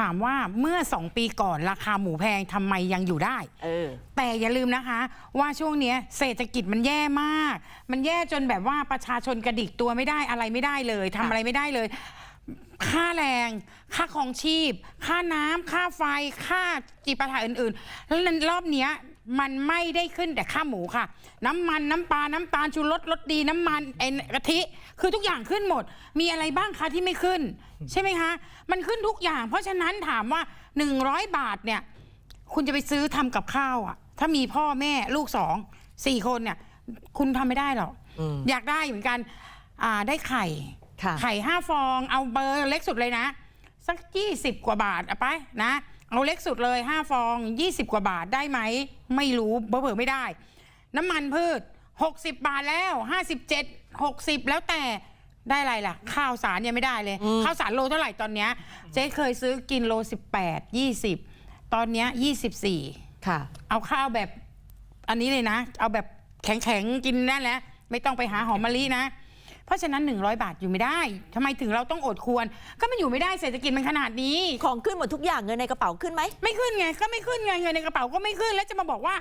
ถามว่าเมื่อ 2 ปีก่อนราคาหมูแพงทำไมยังอยู่ได้ เออ แต่อย่าลืมนะคะ ว่าช่วงเนี้ยเศรษฐกิจมันแย่มาก มันแย่จนแบบว่าประชาชนกระดิกตัวไม่ได้อะไรไม่ได้เลยทำอะไรไม่ได้เลย ค่าแรง ค่าของชีพ ค่าน้ำค่าไฟ ค่าจิปาถะอื่นๆ แล้วในรอบเนี้ย มันไม่ได้ขึ้นแต่ค่าหมูค่ะ น้ำมันน้ำปลาน้ำตาลชูรสรสดีน้ำมันเอ็นกะทิคือทุกอย่างขึ้นหมด มีอะไรบ้างคะที่ไม่ขึ้น ใช่ไหมคะ มันขึ้นทุกอย่าง เพราะฉะนั้นถามว่า 100 บาทเนี่ย คุณจะไปซื้อทำกับข้าวอะถ้ามีพ่อแม่ลูกสองสี่คนเนี่ย คุณทำไม่ได้หรอกอืมอยากได้เหมือนกันอ่าได้ไข่ค่ะไข่ห้าฟอง เอาเบอร์เล็กสุดเลยนะ สักยี่สิบกว่าบาทเอาไปนะ เอาเล็กสุดเลยห้าฟองยี่สิบกว่าบาทได้ไหม ไม่รู้เบอร์ไม่ได้ น้ำมันพืช 60 บาทแล้ว 57 60 แล้วแต่ได้อะไรล่ะ ข้าวสารยังไม่ได้เลยอืมข้าวสารโลเท่าไหร่ตอนเนี้ยเจ๊เคยซื้อกินโล 18 20 ตอนเนี้ย24 ค่ะ เอาข้าวแบบอันนี้เลยนะ เอาแบบแข็งๆ กินนั่นแหละ ไม่ต้องไปหาหอมมะลินะ เพราะฉะนั้น 100 บาทอยู่ไม่ได้ทำไมถึงเราต้องอดควร ก็มันอยู่ไม่ได้เศรษฐกิจมันขนาดนี้ ของขึ้นหมดทุกอย่างเงินในกระเป๋าขึ้นไหม ไม่ขึ้นไงก็ไม่ขึ้นไงเงินในกระเป๋าก็ไม่ขึ้นแล้วจะมาบอกว่า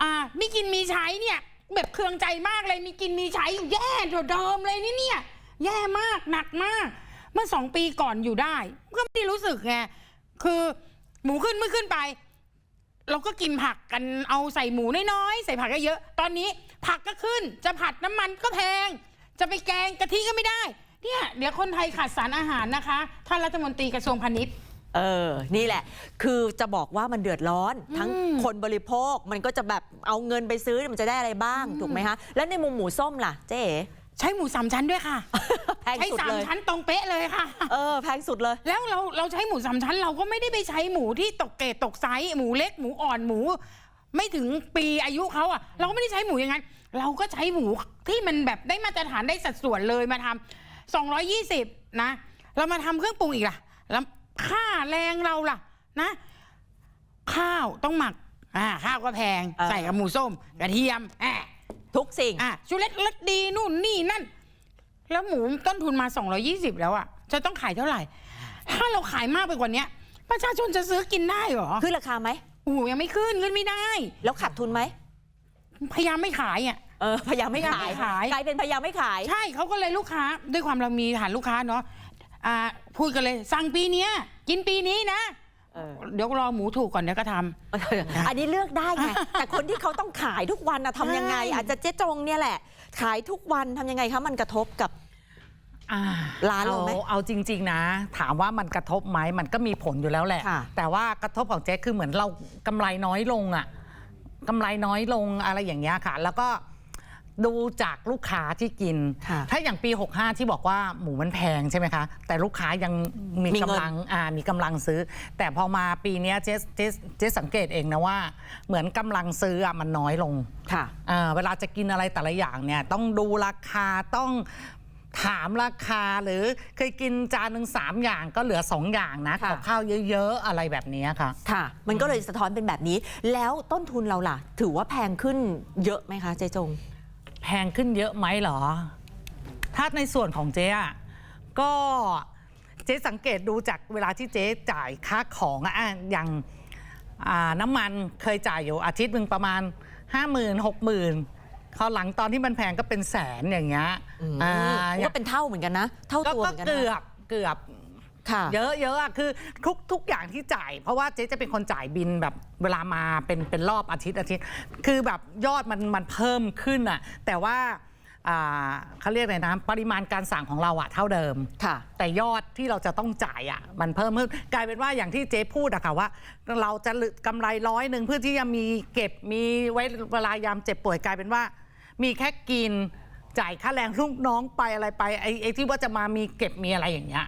อ่ามีกินมีใช้เนี่ยแบบเคืองใจมากเลยมีกินมีใช้แย่กว่าเดิมเลยนี่เนี่ย แย่มากหนักมาก เมื่อสองปีก่อนอยู่ได้ ก็ไม่ได้รู้สึกไงคือหมูขึ้นไม่ขึ้นไป เราก็กินผักกันเอาใส่หมูน้อยๆใส่ผักเยอะๆตอนนี้ผักก็ขึ้น จะผัดน้ำมันก็แพง จะไปแกงกะทิก็ไม่ได้ เนี่ยเดี๋ยวคนไทยขาดสารอาหารนะคะ ท่านรัฐมนตรีกระทรวงพาณิชย์ เออ นี่แหละ คือจะบอกว่ามันเดือดร้อน ทั้งอืมคนบริโภค มันก็จะแบบเอาเงินไปซื้อ มันจะได้อะไรบ้าง ถูกไหมคะ แล้วในมุมหมูส้มล่ะ เจ๊เอ๋ใช้หมูสามชั้นด้วยค่ะ แพงใช้สุดสามเลย ชั้นตรงเป๊ะเลยค่ะ เออ แพงสุดเลย แล้วเราเราใช้หมูสามชั้น เราก็ไม่ได้ไปใช้หมูที่ตกเกรดตกไซส์หมูเล็กหมูอ่อนหมู ไม่ถึงปีอายุเขาอะ เราก็ไม่ได้ใช้หมูอย่างนั้น เราก็ใช้หมูที่มันแบบได้มาตรฐานได้สัดส่วนเลยมาทำ220 นะ เรามาทำเครื่องปรุงอีกล่ะ แล้วค่าแรงเราล่ะนะ ข้าวต้องหมักอ่าข้าวก็แพง เออ ใส่กับหมูส้มกระเทียมอ่าทุกสิ่ง อะชูเล็กรสดีนู่นนี่นั่น แล้วหมูต้นทุนมา 220 แล้วอะ จะต้องขายเท่าไหร่ ถ้าเราขายมากไปกว่าเนี้ย ประชาชนจะซื้อกินได้เหรอ ขึ้นราคาไหม โอ้โหยังไม่ขึ้นขึ้นไม่ได้ แล้วขาดทุนไหมพยายามไม่ขายอะ เออพยายามไม่ขายพยายามไม่ขาย กลายเป็นพยายามไม่ขาย ใช่เขาก็เลยลูกค้า ด้วยความเรามีฐานลูกค้าเนาะอ่าพูดกันเลยสั่งปีเนี้ยกินปีนี้นะ เออ เดี๋ยวรอหมูถูกก่อนเดี๋ยวก็ทำ อันนี้เลือกได้ไง แต่คนที่เขาต้องขายทุกวันนะทำยังไง ใช่ อาจจะเจ๊จงเนี่ยแหละ ขายทุกวันทำยังไงคะมันกระทบกับ อ่าร้านเราไหม เอาจริง ๆ นะ ถามว่ามันกระทบไหมมันก็มีผลอยู่แล้วแหละ ค่ะ แต่ว่ากระทบของเจ๊คือเหมือนเรากำไรน้อยลงอะกำไรน้อยลงอะไรอย่างเงี้ยค่ะ แล้วก็ดูจากลูกค้าที่กิน ค่ะถ้าอย่างปี 65 ที่บอกว่าหมูมันแพงใช่ไหมคะ แต่ลูกค้ายังมีมีเงิน กำลังอ่ามีกำลังซื้อ แต่พอมาปีเนี้ยเจ๊เจ๊เจ๊สังเกตเองนะว่า เหมือนกำลังซื้ออะมันน้อยลง ค่ะ อ่าเวลาจะกินอะไรแต่ละอย่างเนี่ยต้องดูราคาต้อง ถามราคาหรือเคยกินจานหนึ่งสามอย่างก็เหลือสองอย่างนะค่ะกับข้าวเยอะๆอะไรแบบนี้ค่ะ ค่ะ มันก็เลยสะท้อนเป็นแบบนี้ แล้วต้นทุนเราล่ะ ถือว่าแพงขึ้นเยอะไหมคะเจ๊จง แพงขึ้นเยอะไหมเหรอ ถ้าในส่วนของเจ๊อะก็เจ๊สังเกตดูจากเวลาที่เจ๊จ่ายค่าของอะอะอย่างอ่าน้ำมันเคยจ่ายอยู่อาทิตย์หนึ่งประมาณ 5 0,000 0 6 0 0 0 พอหลังตอนที่มันแพงก็เป็นแสนอย่างเงี้ยอืมอ่าก็เป็นเท่าเหมือนกันนะ เท่าก็ตัวเหก็มือนกันเกือนะบเกือบค่ะเยอะเยอะอะคือทุกทุกอย่างที่จ่าย เพราะว่าเจ๊จะเป็นคนจ่ายบินแบบเวลามาเป็นเป็นรอบอาทิตย์อาทิตย์ คือแบบยอดมันมันเพิ่มขึ้นอะแต่ว่าอ่าเขาเรียกอะไรนะปริมาณการสั่งของเราอะเท่าเดิมค่ะ แต่ยอดที่เราจะต้องจ่ายอะมันเพิ่มขึ้นกลายเป็นว่าอย่างที่เจ๊พูดอะค่ะว่า เราจะกำไรร้อยหนึ่งเพื่อที่จะมีเก็บมีไว้เวลายามเจ็บป่วยกลายเป็นว่า มีแค่กินจ่ายค่าแรงลูกน้องไปอะไรไปไอ้ไอ้ที่ว่าจะมามีเก็บมีอะไรอย่างเงี้ย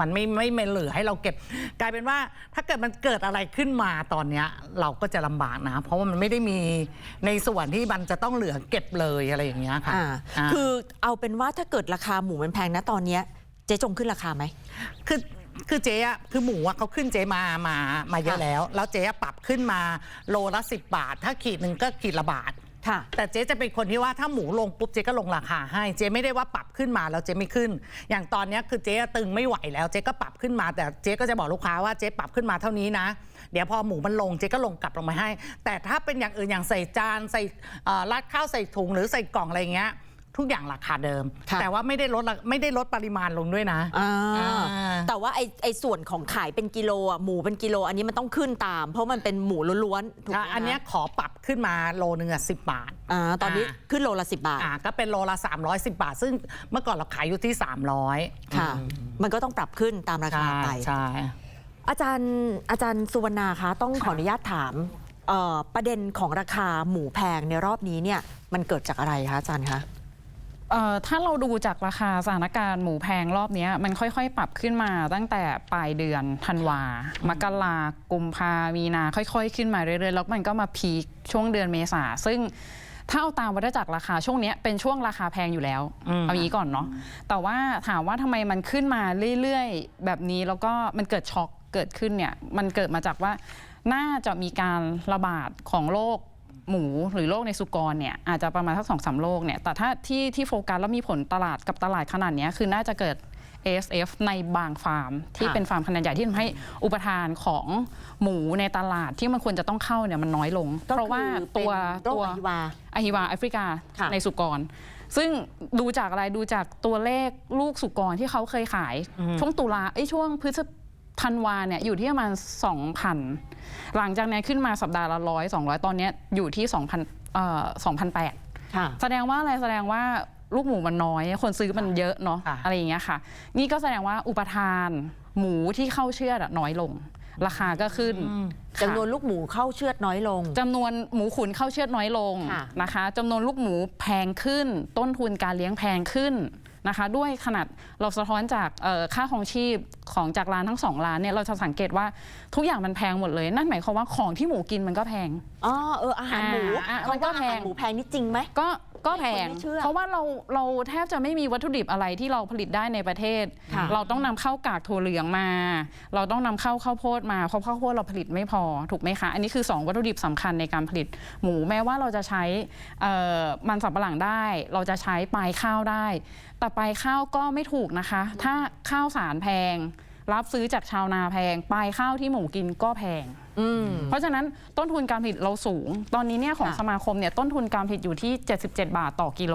มันไม่ไม่ไม่เหลือให้เราเก็บ กลายเป็นว่าถ้าเกิดมันเกิดอะไรขึ้นมาตอนเนี้ย เราก็จะลำบากนะ เพราะว่ามันไม่ได้มีในส่วนที่มันจะต้องเหลือเก็บเลยอะไรอย่างเงี้ยค่ะอ่าอ่าคือเอาเป็นว่าถ้าเกิดราคาหมูมันแพงนะตอนเนี้ยเจ๊จงขึ้นราคาไหม คือคือเจ๊อะคือหมูอะเขาขึ้นเจ๊มามามาเยอะค่ะแล้ว แล้วเจ๊อะปรับขึ้นมาโลละสิบบาท ถ้าขีดหนึ่งก็ขีดละบาท ค่ะ แต่เจ๊จะเป็นคนที่ว่าถ้าหมูลงปุ๊บเจ๊ก็ลงราคาให้ เจ๊ไม่ได้ว่าปรับขึ้นมาแล้วเจ๊ไม่ขึ้น อย่างตอนเนี้ยคือเจ๊ตึงไม่ไหวแล้วเจ๊ก็ปรับขึ้นมา แต่เจ๊ก็จะบอกลูกค้าว่าเจ๊ปรับขึ้นมาเท่านี้นะ เดี๋ยวพอหมูมันลงเจ๊ก็ลงกลับลงมาให้ แต่ถ้าเป็นอย่างอื่นอย่างใส่จานใส่เอ่อราดข้าวใส่ถุงหรือใส่กล่องอะไรเงี้ย ทุกอย่างราคาเดิม ค่ะ แต่ว่าไม่ได้ลดราไม่ได้ลดปริมาณลงด้วยนะ อ่าอ่า แต่ว่าไอ้ไอ้ส่วนของขายเป็นกิโลอะหมูเป็นกิโล อันนี้มันต้องขึ้นตาม เพราะมันเป็นหมูล้วนๆถูกไหมอะอันเนี้ยขอปรับขึ้นมาโลนึงอะสิบบาท อ่าตอนนี้อ่า ขึ้นโลละสิบบาทอ่าก็เป็นโลละ 310 บาท ซึ่งเมื่อก่อนเราขายอยู่ที่ 300ค่ะมันก็ต้องปรับขึ้นตามราคาใช่ไป ใช่ อาจารย์อาจารย์สุวรรณาคะต้องขออนุญาตถามเอ่อประเด็นของราคาหมูแพงในรอบนี้เนี่ยมันเกิดจากอะไรคะอาจารย์คะ เอ่อถ้าเราดูจากราคาสถานการณ์หมูแพงรอบเนี้ยมันค่อยๆ ปรับขึ้นมาตั้งแต่ปลายเดือนธันวา มกรากุมภามีนาค่อยๆ ขึ้นมาเรื่อยๆ แล้วมันก็มาพีคช่วงเดือนเมษาซึ่งถ้าเอาตามวัฏจักรราคาช่วงเนี้ยเป็นช่วงราคาแพงอยู่แล้วอเอางี้ก่อนเนาะแต่ว่าถามว่าทำไมมันขึ้นมาเรื่อยๆ แบบนี้แล้วก็มันเกิดช็อกเกิดขึ้นเนี่ยมันเกิดมาจากว่าน่าจะมีการระบาดของโรค หมูหรือโรคในสุกรเนี่ยอาจจะประมาณสักสองสามโรคเนี่ยแต่ถ้าที่ที่โฟกัสแล้วมีผลตลาดกับตลาดขนาดเนี้ยคือน่าจะเกิด ASF ในบางฟาร์ม ที่ค่ะเป็นฟาร์มขนาดใหญ่ที่ทำให้อุปทานของหมูในตลาดที่มันควรจะต้องเข้าเนี่ยมันน้อยลง ก็เพราะว่าคือตัวเป็นโรคตัวอหิวา อหิวาแอฟริกาค่ะ ในสุกร ซึ่งดูจากอะไรดูจากตัวเลขลูกสุกรที่เขาเคยขาย ช่วงตุลาไอ้ยช่วงพฤษ ธันวาเนี่ยอยู่ที่ประมาณ 2,000 หลังจากนี้ขึ้นมาสัปดาห์ละร้อยสองร้อยตอนเนี้ยอยู่ที่2,000เอ่อ2,008ค่ะแสดงว่าอะไรแสดงว่าลูกหมูมันน้อย คนซื้อมันเยอะเนาะค่ะอะไรอย่างเงี้ยค่ะ นี่ก็แสดงว่าอุปทาน หมูที่เข้าเชือดอะน้อยลง ราคาก็ขึ้นค่ะจำนวนลูกหมูเข้าเชือดน้อยลงจำนวนหมูขุนเข้าเชือดน้อยลงค่ะนะคะจำนวนลูกหมูแพงขึ้น ต้นทุนการเลี้ยงแพงขึ้น นะคะ ด้วยขนาดเราสะท้อนจากเอ่อค่าของชีพของจากร้านทั้งสองร้านเนี่ยเราจะสังเกตว่าทุกอย่างมันแพงหมดเลย นั่นหมายความว่าของที่หมูกินมันก็แพงอ๋อเอออาหารหมูอ่าเขามันก็ก็อาหารแพงหมูแพงนี่จริงไหมก็ ก็แพงคนไม่เชื่อ เพราะว่าเราเราแทบจะไม่มีวัตถุดิบอะไรที่เราผลิตได้ในประเทศ ค่ะเราต้องนำเข้ากากถั่วเหลืองมา เราต้องนำเข้าข้าวโพดมาเพราะข้าวโพดเราผลิตไม่พอถูกไหมคะ อันนี้คือ 2 วัตถุดิบสำคัญในการผลิตหมูแม้ว่าเราจะใช้เอ่อมันสำปะหลังได้ เราจะใช้ปลายข้าวได้ แต่ปลายข้าวก็ไม่ถูกนะคะ ถ้าข้าวสารแพง รับซื้อจากชาวนาแพงปลายข้าวที่หมูกินก็แพง อืม เพราะฉะนั้นต้นทุนการผลิตเราสูง ตอนนี้เนี่ยของค่ะ สมาคมเนี่ยต้นทุนการผลิตอยู่ที่ 77 บาทต่อกิโล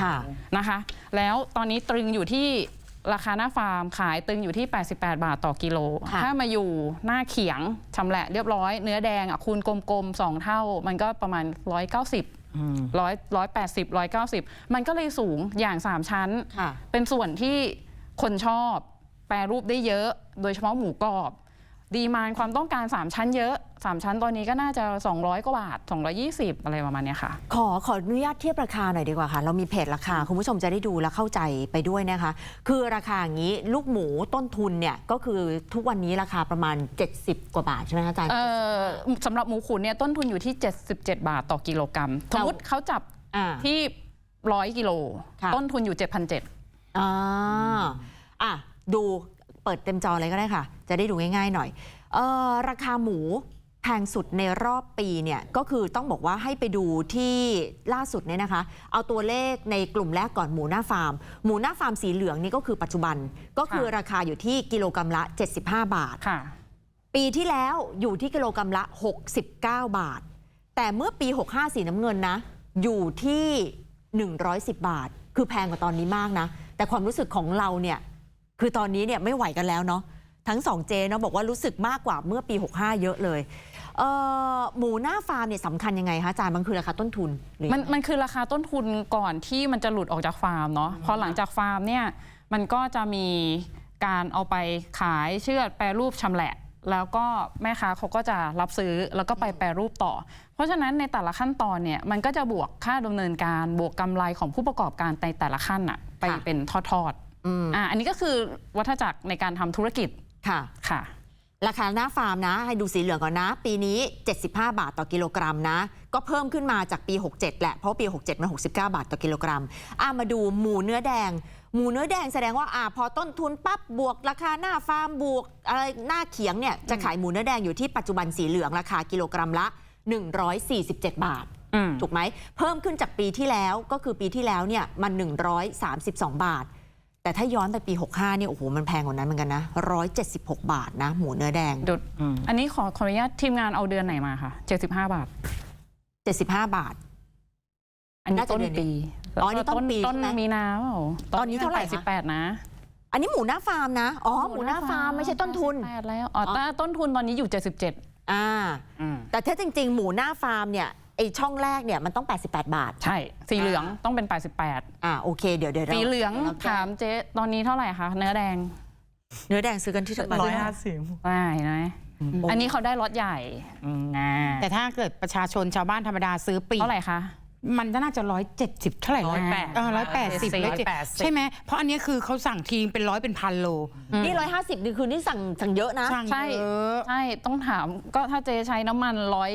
ค่ะ นะคะ แล้วตอนนี้ตรึงอยู่ที่ราคาหน้าฟาร์มขายตึงอยู่ที่ 88 บาทต่อกิโล ค่ะ ถ้ามาอยู่หน้าเขียงชำแหละเรียบร้อยเนื้อแดงอะคูณกลมๆ2เท่า มันก็ประมาณ 190 อืม100 180 190มันก็เลยสูงอย่าง3ชั้น ค่ะ เป็นส่วนที่คนชอบ แปรรูปได้เยอะ โดยเฉพาะหมูกรอบ ดีมานความต้องการ 3 ชั้นเยอะ 3 ชั้นตอนนี้ก็น่าจะ 200 กว่าบาท 220 อะไรประมาณเนี้ยค่ะ ขอขออนุญาตเทียบราคาหน่อยดีกว่าค่ะ เรามีเพจราคา คุณผู้ชมจะได้ดูและเข้าใจไปด้วยนะคะ คือราคาอย่างนี้ลูกหมูต้นทุนเนี่ยก็คือทุกวันนี้ราคาประมาณ 70 กว่าบาทใช่ไหมคะอาจารย์ เอ่อสำหรับหมูขุนเนี่ยต้นทุนอยู่ที่ 77 บาทต่อกิโลกรัมสมมติเขาจับอ่า ที่ 100 กิโล ค่ะ ต้นทุนอยู่ 7,700 อ่าอะ ดูเปิดเต็มจอเลยก็ได้ค่ะ จะได้ดูง่ายๆหน่อยเออราคาหมูแพงสุดในรอบปีเนี่ยก็คือต้องบอกว่าให้ไปดูที่ล่าสุดเนี่ยนะคะ เอาตัวเลขในกลุ่มแรกก่อนหมูหน้าฟาร์ม หมูหน้าฟาร์มสีเหลืองนี่ก็คือปัจจุบันก็คือราคาอยู่ที่กิโลกรัมละ 75 บาทค่ะปีที่แล้วอยู่ที่กิโลกรัมละ 69 บาท แต่เมื่อปี 65 สีน้ำเงินนะ อยู่ที่ 110 บาท คือแพงกว่าตอนนี้มากนะ แต่ความรู้สึกของเราเนี่ย คือตอนนี้เนี่ยไม่ไหวกันแล้วเนาะทั้งสองเจเนาะบอกว่ารู้สึกมากกว่าเมื่อปี 65 เยอะเลยเอ่อหมูหน้าฟาร์มเนี่ยสำคัญยังไงคะอาจารย์มันคือราคาต้นทุนหรือมันมันคือราคาต้นทุนก่อนที่มันจะหลุดออกจากฟาร์มเนาะพอหลังจากฟาร์มเนี่ยมันก็จะมีการเอาไปขายเชือดแปรรูปชำแหละ แล้วก็แม่ค้าเขาก็จะรับซื้อแล้วก็ไปแปรรูปต่อ เพราะฉะนั้นในแต่ละขั้นตอนเนี่ยมันก็จะบวกค่าดำเนินการบวกกำไรของผู้ประกอบการในแต่ละขั้นอะไปเป็นทอด อืมๆอะอันนี้ก็คือวัฏจักรในการทำธุรกิจค่ะ ค่ะ ราคาหน้าฟาร์มนะ ให้ดูสีเหลืองก่อนนะ ปีนี้ 75 บาทต่อกิโลกรัมนะ ก็เพิ่มขึ้นมาจากปี 67 แหละ เพราะปี 67 มัน 69 บาทต่อกิโลกรัมอะมาดูหมูเนื้อแดง หมูเนื้อแดงแสดงว่าอะพอต้นทุนปั๊บบวก ราคาหน้าฟาร์มบวกอะไรหน้าเขียงเนี่ยจะขายหมูเนื้อแดงอยู่ที่ปัจจุบันสีเหลืองราคากิโลกรัมละ 147 บาท อืม ถูกไหมเพิ่มขึ้นจากปีที่แล้วก็คือปีที่แล้วเนี่ยมัน 132 บาท แต่ถ้าย้อนไปปี 65เนี่ยโอ้โหมันแพงกว่านั้นเหมือนกันนะ176 บาทนะ หมูเนื้อแดงเดี๋ยวอืม อันนี้ขอขออนุญาตทีมงานเอาเดือนไหนมาคะ75 บาท 75 บาท อันนี้น่าจะต้นเดือนนี้ปีอ๋ออันนี้ต้นปีต้นใช่ไหมมีนาเปล่าตอนนี้เท่าไหร่คะ88นะอันนี้หมูหน้าฟาร์มนะ อ๋อ หมูหน้าฟาร์มไม่ใช่ต้นทุน88แล้วอ๋อแต่ต้นทุนตอนนี้อยู่ 77 อ่า อืม แต่ถ้าจริง ๆ หมูหน้าฟาร์มเนี่ยไอช่องแรกเนี่ยมันต้อง 88 บาท ใช่ สีเหลืองต้องเป็น 88 อ่าโอเคเดี๋ยวเดี๋ยวราสีเหลืองดี๋ยวรแก้ถามเจ๊ตอนนี้เท่าไหร่คะเนื้อแดงเนื้อแดงซื้อกันที่ร้อยห้าสิบได้นะอันนี้เขาได้รถใหญ่อ่าแต่ถ้าเกิดประชาชนชาวบ้านธรรมดาซื้อปีกเท่าไหร่คะมันน่าจะร้อยเจ็ดสิบเท่าไหร่ร้อยแปดร้อยแปดสิบ180ร้อยเจ็ดใช่ไหมเพราะอันนี้คือเขาสั่งทีเป็นร้อยเป็นพันโล นี่ร้อยห้าสิบนี่คือนี่สั่งสั่งเยอะนะสั่งใช่เยอะใช่ต้องถามก็ถ้าเจ๊ใช้น้ำมันร้อย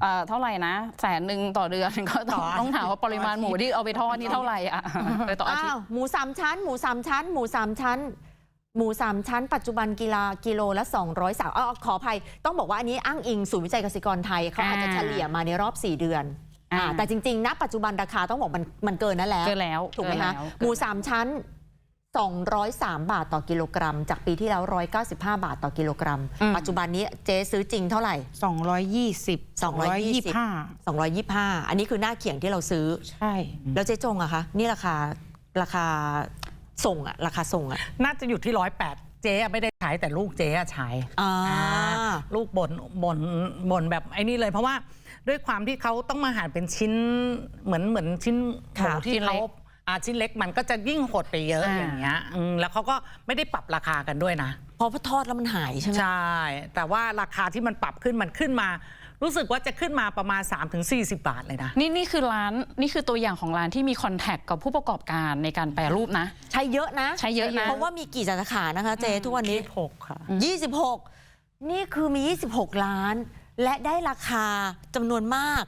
เอ่อเท่าไหร่นะแสนหนึ่งต่อเดือนก็ต้องต่ออาทิตย์ต้องถามว่าปริมาณหมูที่เอาไปทอดนี่เท่าไหร่อะไปต่ออาทิตอ้าว ย์หมูสามชั้น หมูสามชั้น หมูสามชั้น หมูสามชั้น ปัจจุบันกิโลกิโลละ 200สาวขออภัย ต้องบอกว่าอันนี้อ้างอิงศูนย์วิจัยเกษตรกรไทยเขาอาจจะอ่าเฉลี่ยมาในรอบ 4 เดือนอ่าอ่าแต่จริงๆ ณ ปัจจุบันราคาต้องบอกมันมันเกินนั่นแล้วเกินแล้วถูกไหมเนคะแล้วหมูสามชั้น 203 บาทต่อกิโลกรัม จากปีที่แล้ว 195 บาทต่อกิโลกรัม อืม ปัจจุบันนี้เจ๊ซื้อจริงเท่าไหร่สองร้อยยี่สิบ220ห้า225 อันนี้คือหน้าเขียงที่เราซื้อ ใช่ แล้วเจ๊จงอะคะ นี่ราคาราคาส่งอะราคาส่งอะน่าจะอยู่ที่ร้อยแปดเจ๊ไม่ได้ใช้แต่ลูกเจ๊อะใช้ อ่า ลูกบนบนบนแบบไอ้นี่เลยเพราะว่าด้วยความที่เขาต้องมาหั่นเป็นชิ้นเหมือนเหมือนชิ้นหมูค่ะที่ชิ้นเล็เขาก อ่าชิ้นเล็กมันก็จะยิ่งหดไปเยอะอ่า อย่างเงี้ยอืมแล้วเขาก็ไม่ได้ปรับราคากันด้วยนะ เพราะว่าทอดแล้วมันหายใช่ไหม ใช่ แต่ว่าราคาที่มันปรับขึ้นมันขึ้นมา รู้สึกว่าจะขึ้นมาประมาณ 3-40 บาทเลยนะ นี่นี่คือร้านนี่คือตัวอย่างของร้านที่มีคอนแทคกับผู้ประกอบการในการแปรรูปนะ ใช้เยอะนะใช้เยอะนะ เพราะว่ามีกี่สาขานะคะเจทุกวันนี้ 6 ค่ะ 26 นี่คือมี 26 ล้าน และได้ราคาจำนวนมาก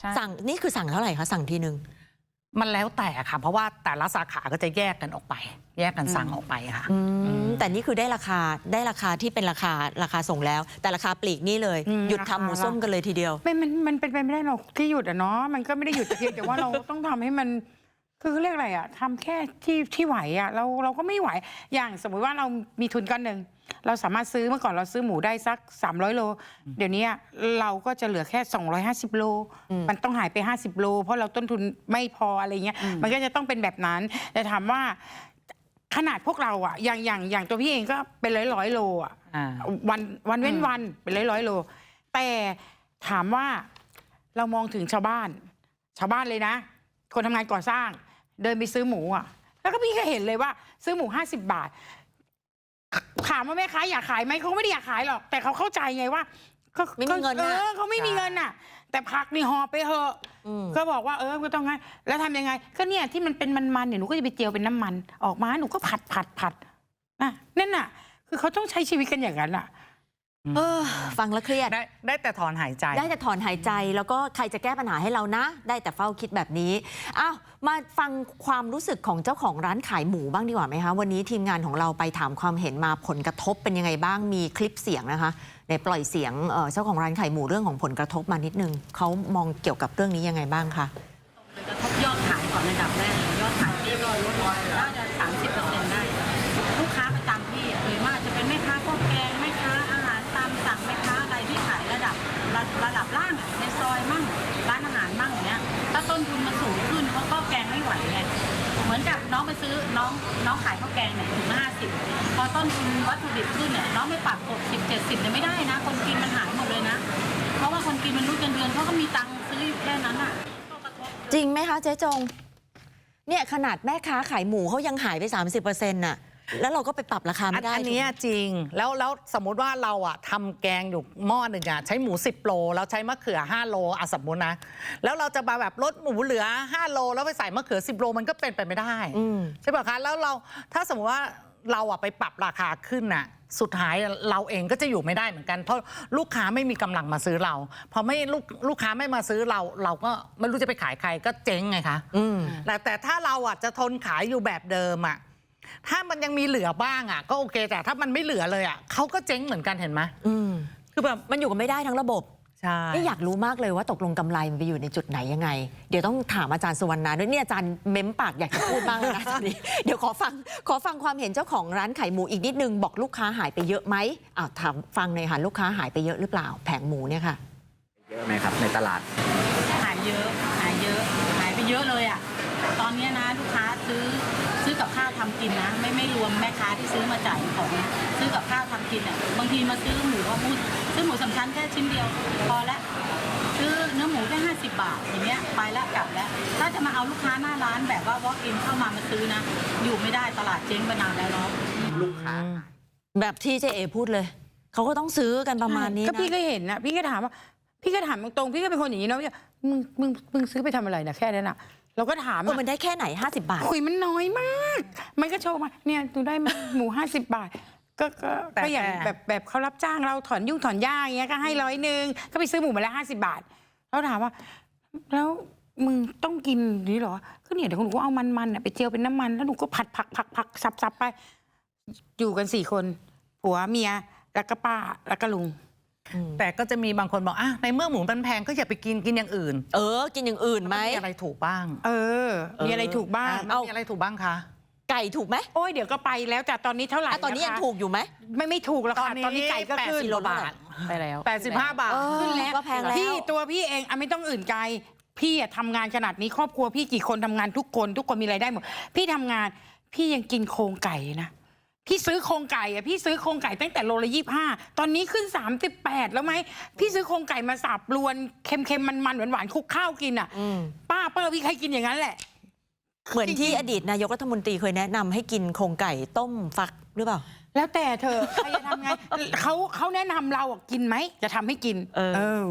ใช่ สั่งนี่คือสั่งเท่าไหร่คะ สั่งทีหนึ่ง มันแล้วแต่ค่ะ เพราะว่าแต่ละสาขาก็จะแยกกันออกไป แยกกันสั่งออกไปค่ะอืม แต่นี่คือได้ราคาได้ราคาที่เป็นราคาราคาส่งแล้ว แต่ราคาปลีกนี่เลย อืมหยุดทำหมูราคาส้มกันเลยทีเดียว ไม่มันมันเป็นไปไม่ได้หรอกที่หยุดอะเนาะมันก็ไม่ได้หยุดแต่เพียงแต่ว่าเราต้องทำให้มันคือเขาเรียกอะไรอะทำแค่ที่ที่ไหวอะเราเราก็ไม่ไหว อย่างสมมุติว่าเรามีทุนก้อนหนึ่ง เราสามารถซื้อเมื่อก่อนเราซื้อหมูได้สัก 300 โล เดี๋ยวนี้เราก็จะเหลือแค่ 250 โลอืมมันต้องหายไป 50 โล เพราะเราต้นทุนไม่พออะไรเงี้ยมันก็จะต้องเป็นแบบนั้น แต่ถามว่าขนาดพวกเราอะอย่างอย่างอย่างตัวพี่เองก็เป็นร้อยร้อยๆโลอะอ่าวันวันเว้นวันเป็นร้อยร้อยๆโล แต่ถามว่าเรามองถึงชาวบ้าน ชาวบ้านเลยนะ คนทำงานก่อสร้าง เดินไปซื้อหมูอะแล้วก็พี่ก็เห็นเลยว่า ซื้อหมูห้าสิบาท ถามว่าแม่ค้าอยากขายไหมเขาก็ไม่ได้อยากขายหรอก แต่เขาเข้าใจไงว่าก็ไม่มีเงินเอน่ะอเขาไม่มีเงินน่ะ แต่ผักนี่หอบไปเหอะอืม ก็บอกว่าเออก็ต้องงั้นแล้วทำยังไง ก็เนี่ยที่มันเป็นมันๆเนี่ยหนูก็จะไปเจียวเป็นน้ำมัน ออกมาหนูก็ผัดผัดผัดอะนั่นน่ะ คือเขาต้องใช้ชีวิตกันอย่างนั้นอะ เออฟังแล้วเครียด ได้ได้แต่ถอนหายใจ ได้แต่ถอนหายใจแล้วก็ใครจะแก้ปัญหาให้เรานะ ได้แต่เฝ้าคิดแบบนี้อ้าวมาฟังความรู้สึกของเจ้าของร้านขายหมูบ้างดีกว่าไหมคะ วันนี้ทีมงานของเราไปถามความเห็นมาผลกระทบเป็นยังไงบ้างมีคลิปเสียงนะคะในปล่อยเสียงเอ่อเจ้าของร้านขายหมูเรื่องของผลกระทบมานิดนึงเขามองเกี่ยวกับเรื่องนี้ยังไงบ้างคะกระทบยอดขายก่อนอันดับแรก ไม่ไหวไงเหมือนกับน้องไปซื้อน้องน้องขายข้าวแกงเนี่ยถึงห้าสิบพอต้นทุนวัตถุดิบขึ้นเนี่ยน้องไม่ปรับหกสิบเจ็ดสิบเนี่ยไม่ได้นะ คนกินมันหายหมดเลยนะ เพราะว่าคนกินมันรู้เดือนเดือนเขาก็มีตังค์ซื้ออยู่แค่นั้นอะก็กระจริงไหมคะเจ๊จง เนี่ยขนาดแม่ค้าขายหมูเขายังหายไป 30%น่ะ แล้วเราก็ไปปรับราคาอัไม่นได้อันเนี้ยจริงแล้วแล้วสมมุติว่าเราอะทำแกงอยู่หม้อหนึ่งอะใช้หมู 10 โลแล้วใช้มะเขือ 5 โลอะสมมตินะแล้วเราจะมาแบบลดหมูเหลือ 5 โล แล้วไปใส่มะเขือ 10 โลมันก็เป็นไปไม่ได้ อืม ใช่ป่ะคะแล้วเราถ้าสมมติว่าเราอะไปปรับราคาขึ้นน่ะสุดท้ายเราเองก็จะอยู่ไม่ได้เหมือนกัน เพราะลูกค้าไม่มีกำลังมาซื้อเราพอไม่ลูกลูกค้าไม่มาซื้อเรา เราก็ไม่รู้จะไปขายใครก็เจ๊งไงคะ อืม แต่แต่ถ้าเราอะจะทนขายอยู่แบบเดิมอะ ถ้ามันยังมีเหลือบ้างอะ ก็โอเคแต่ถ้ามันไม่เหลือเลยอะเขาก็เจ๊งเหมือนกันเห็นไหมอืมคือแบบมันอยู่กันไม่ได้ทั้งระบบใใช่นี่อยากรู้มากเลยว่าตกลงกำไรมันไปอยู่ในจุดไหนยังไง เดี๋ยวต้องถามอาจารย์สุวรรณาด้วยเนี่ยอาจารย์เม้มปากอยากจะพูดบ้างแล้วนะตอนนี้ เดี๋ยวขอฟังขอฟังความเห็นเจ้าของร้านไข่หมูอีกนิดนึงบอกลูกค้าหายไปเยอะไหมอ้าวถามฟังหน่อยค่ะลูกค้าหายไปเยอะหรือเปล่า แผงหมูเนี่ยค่ะเยอะไหมครับในตลาด หายเยอะ หายเยอะ หายไปเยอะเลยอะ ตอนเนี้ยนะลูกค้าซื้อ ซื้อกับข้าวทำกินนะ ไม่ไม่รวมแม่ค้าที่ซื้อมาจ่ายของนะซื้อกับข้าวทำกินอะบางทีมาซื้อหมูก็พูดซื้อหมูสามชั้นแค่ชิ้นเดียว พอแล้วซื้อเนื้อหมูแค่ห้าสิบบาทอย่างเงี้ยไปแล้วกลับแล้ว ถ้าจะมาเอาลูกค้าหน้าร้านแบบว่า walk in เข้ามามาซื้อนะ อยู่ไม่ได้ตลาดเจ๊งไปนานแล้วเนาะ ลูกค้า แบบที่เจเอพูดเลย เขาก็ต้องซื้อกันประมาณนี้ก็นะ พี่ก็เห็นนะพี่ก็ถามว่า พี่ก็ถามตรงๆพี่ก็เป็นคนอย่างนี้นะว่ามึงมึงมึงซื้อไปทำอะไรนะแค่นั้นอะ เราก็ถามเอออะมันได้แค่ไหน 50 บาท คุยมันน้อยมาก มันก็โชว์มาเนี่ยหนูได้หมูห้าสิบบาท ก็ก็แต่ก็อย่างแต่ แบบแบบเขารับจ้างเราถอนยุ่งถอนหญ้าอย่างเงี้ยก็ให้ร้อยหนึ่งก็ไปซื้อหมูมาแล้วห้าสิบาทแล้วถามว่า แล้วมึงต้องกินนี่เหรอก็เนี่ยเดี๋ยวหนูก็เอามันมันๆน่ะไปเจียวเป็นน้ำมันแล้วหนูก็ผัดผักผักผักสับสับไป อยู่กันสี่คน ผัวเมียแล้วก็ป้าแล้วก็ลุง แต่ก็จะมีบางคนบอกอะในเมื่อหมูมันแพงก็อย่าไปกินกินอย่างอื่นเออ กินอย่างอื่นไหมมีอะไรถูกบ้าง เออ มีอะไรถูกบ้างอะมันมีอะไรถูกบ้างคะไก่ถูกไหมโอ้ยเดี๋ยวก็ไปแล้วแต่ตอนนี้เท่าไหร่อะตอนนี้ยังะคะถูกอยู่ไหมไม่ไม่ถูกแล้วค่ะตอนนี้ไก่ก็ขึ้น80กว่าบาทไปแล้ว85บาทเออขึ้นแล้วก็แพงแล้วพี่ตัวพี่เองอะไม่ต้องอื่นไกลพี่อะทำงานขนาดนี้ครอบครัวพี่กี่คนทำงานทุกคน ทุกคนมีรายได้หมดพี่ทำงานพี่ยังกินโครงไก่นะ พี่ซื้อโครงไก่อะพี่ซื้อโครงไก่ตั้งแต่โลละยี่ห้าตอนนี้ขึ้น 38 แล้วไหมพี่ซื้อโครงไก่มาสับรวนเค็มๆมันๆหวานๆคลุกข้าวกินอะอืมป้าเปิ้ลพี่ใครกินอย่างนั้นแหละ เหมือนที่อดีตนายกรัฐมนตรีเคยแนะนำให้กินโครงไก่ต้มฟักหรือเปล่า แล้วแต่เธอใครจะทำไง เขาเขาแนะนำเราอะกินไหมจะทำให้กิน เออ เออ